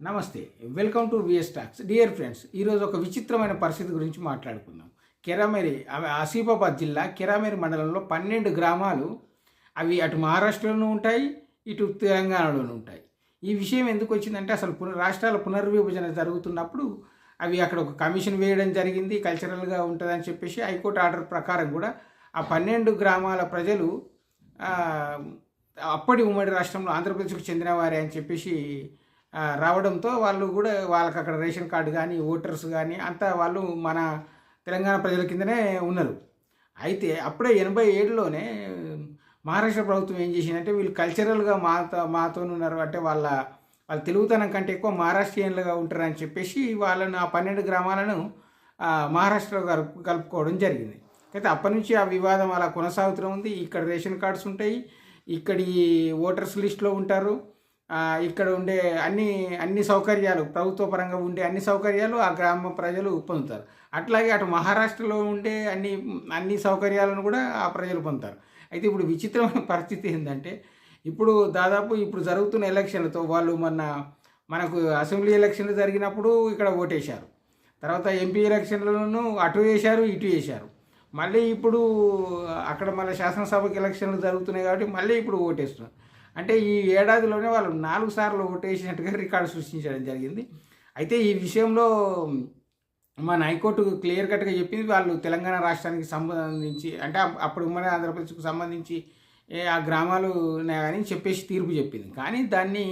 నమస్తే welcome to VS talks. Dear friends ఈరోజు ఒక విచిత్రమైన పరిస్థితి గురించి మాట్లాడుకుందాం. కిరామేరి అవి ఆసిఫాబాద్ జిల్లా కిరామేరి మండలంలో పన్నెండు గ్రామాలు అవి అటు మహారాష్ట్రలోనూ ఉంటాయి ఇటు తెలంగాణలోనూ ఉంటాయి. ఈ విషయం ఎందుకు వచ్చిందంటే అసలు పునర్ రాష్ట్రాల పునర్విభజన జరుగుతున్నప్పుడు అవి అక్కడ ఒక కమిషన్ వేయడం జరిగింది కల్చరల్గా ఉంటుందని చెప్పేసి హైకోర్టు ఆర్డర్ ప్రకారం కూడా ఆ పన్నెండు గ్రామాల ప్రజలు అప్పటి ఉమ్మడి రాష్ట్రంలో ఆంధ్రప్రదేశ్కు చెందినవారే అని చెప్పేసి రావడంతో వాళ్ళు కూడా వాళ్ళకి అక్కడ రేషన్ కార్డు కానీ ఓటర్స్ కానీ అంతా వాళ్ళు మన తెలంగాణ ప్రజల కిందనే ఉన్నారు. అయితే అప్పుడే ఎనభై ఏడులోనే మహారాష్ట్ర ప్రభుత్వం ఏం చేసిందంటే వీళ్ళు కల్చరల్గా మాతో మాతో ఉన్నారు అంటే వాళ్ళ వాళ్ళ తెలుగుతనం కంటే ఎక్కువ మహారాష్ట్రీయన్లుగా ఉంటారని చెప్పేసి వాళ్ళను ఆ పన్నెండు గ్రామాలను మహారాష్ట్రలో కలుపు కలుపుకోవడం జరిగింది. అయితే అప్పటి నుంచి ఆ వివాదం అలా కొనసాగుతూ ఉంది. ఇక్కడ రేషన్ కార్డ్స్ ఉంటాయి. ఇక్కడి ఓటర్స్ లిస్ట్లో ఉంటారు. ఇక్కడ ఉండే అన్ని అన్ని సౌకర్యాలు ప్రభుత్వ పరంగా ఉండే అన్ని సౌకర్యాలు ఆ గ్రామ ప్రజలు పొందుతారు. అట్లాగే అటు మహారాష్ట్రలో ఉండే అన్ని అన్ని సౌకర్యాలను కూడా ఆ ప్రజలు పొందుతారు. అయితే ఇప్పుడు విచిత్రమైన పరిస్థితి ఏంటంటే ఇప్పుడు దాదాపు ఇప్పుడు జరుగుతున్న ఎలక్షన్లతో వాళ్ళు మొన్న మనకు అసెంబ్లీ ఎలక్షన్లు జరిగినప్పుడు ఇక్కడ ఓటేశారు. తర్వాత ఎంపీ ఎలక్షన్లను అటు వేశారు ఇటు వేశారు. మళ్ళీ ఇప్పుడు అక్కడ మళ్ళీ శాసనసభకి ఎలక్షన్లు జరుగుతున్నాయి కాబట్టి మళ్ళీ ఇప్పుడు ఓటేస్తున్నారు. అంటే ఈ ఏడాదిలోనే వాళ్ళు నాలుగు సార్లు ఓటేసినట్టుగా రికార్డు సృష్టించడం జరిగింది. అయితే ఈ విషయంలో మన హైకోర్టు క్లియర్ కట్గా చెప్పింది వాళ్ళు తెలంగాణ రాష్ట్రానికి సంబంధించి అంటే అప్పుడు ఉమ్మడి ఆంధ్రప్రదేశ్కు సంబంధించి ఆ గ్రామాలు కానీ చెప్పేసి తీర్పు చెప్పింది. కానీ దాన్ని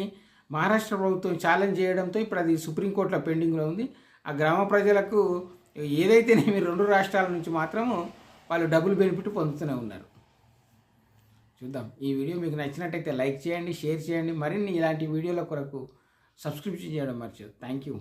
మహారాష్ట్ర ప్రభుత్వం ఛాలెంజ్ చేయడంతో ఇప్పుడు అది సుప్రీంకోర్టులో పెండింగ్లో ఉంది. ఆ గ్రామ ప్రజలకు ఏదైతేనేమి రెండు రాష్ట్రాల నుంచి మాత్రము వాళ్ళు డబుల్ బెనిఫిట్ పొందుతూనే ఉన్నారు. చూద్దాం. ఈ వీడియో మీకు నచ్చినట్టయితే లైక్ చేయండి షేర్ చేయండి మరిన్ని ఇలాంటి వీడియోల కొరకు సబ్స్క్రిప్షన్ చేయడం మర్చిపోదు థ్యాంక్ యూ.